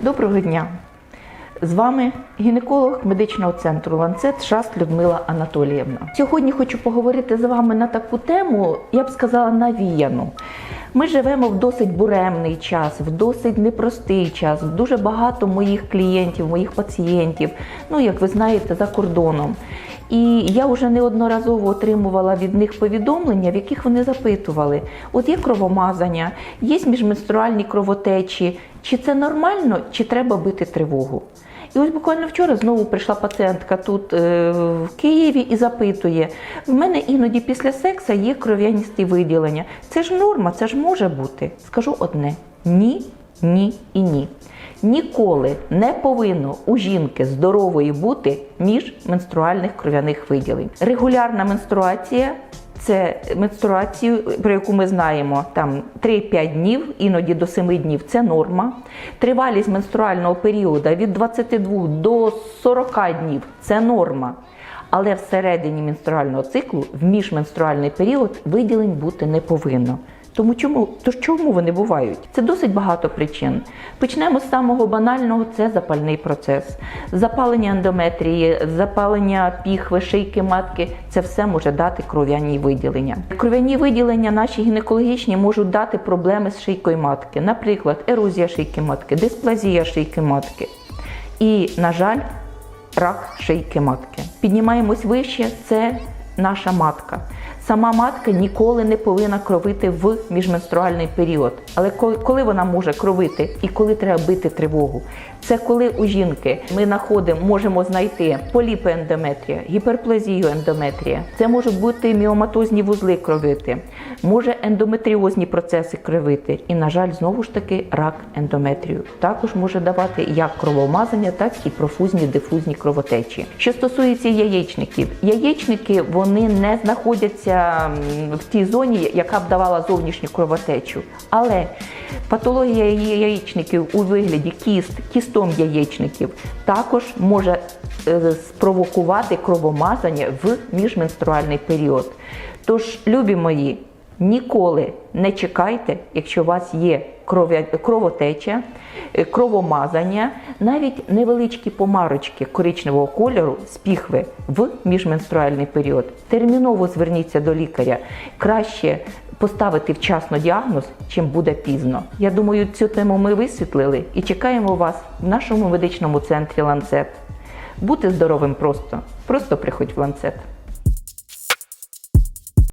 Доброго дня! З вами гінеколог медичного центру Ланцет Шаст Людмила Анатоліївна. Сьогодні хочу поговорити з вами на таку тему, я б сказала, навіяну. Ми живемо в досить буремний час, в досить непростий час. Дуже багато моїх клієнтів, моїх пацієнтів, ну як ви знаєте, за кордоном. І я вже неодноразово отримувала від них повідомлення, в яких вони запитували: от є кровомазання, є міжменструальні кровотечі, чи це нормально, чи треба бити тривогу? І ось буквально вчора знову прийшла пацієнтка тут е, в Києві і запитує: в мене іноді після секса є кров'яністі виділення. Це ж норма, це ж може бути. Скажу одне: ні, ні і ні. Ніколи не повинно у жінки здорової бути міжменструальних кров'яних виділень. Регулярна менструація. Це менструацію, про яку ми знаємо, там 3-5 днів, іноді до 7 днів це норма. Тривалість менструального періоду від 22 до 40 днів це норма. Але всередині менструального циклу в міжменструальний період виділень бути не повинно. Тому чому то чому вони бувають? Це досить багато причин. Почнемо з самого банального: це запальний процес, запалення ендометрії, запалення піхви, шийки матки. Це все може дати кров'яні виділення. Кров'яні виділення наші гінекологічні можуть дати проблеми з шийкою матки, наприклад, ерозія шийки матки, дисплазія шийки матки. І, на жаль, рак шийки матки. Піднімаємось вище, це наша матка. Сама матка ніколи не повинна кровити в міжменструальний період. Але коли, вона може кровити і коли треба бити тривогу, це коли у жінки ми знаходимо, можемо знайти поліпи ендометрія, гіперплазію ендометрія. Це можуть бути міоматозні вузли кровити, може ендометріозні процеси кровити. І, на жаль, знову ж таки, рак ендометрію. Також може давати як кровомазання, так і профузні дифузні кровотечі. Що стосується яєчників, яєчники вони не знаходяться в тій зоні, яка б давала зовнішню кровотечу. Але патологія яєчників у вигляді кіст, кістом яєчників також може е, спровокувати кровомазання в міжменструальний період. Тож, любі мої, ніколи не чекайте, якщо у вас є кровотеча, е, кровомазання, навіть невеличкі помарочки коричневого кольору з піхви в міжменструальний період. Терміново зверніться до лікаря. Краще поставити вчасно діагноз, чим буде пізно. Я думаю, цю тему ми висвітлили і чекаємо вас в нашому медичному центрі Ланцет. Бути здоровим просто. Просто приходь в ланцет.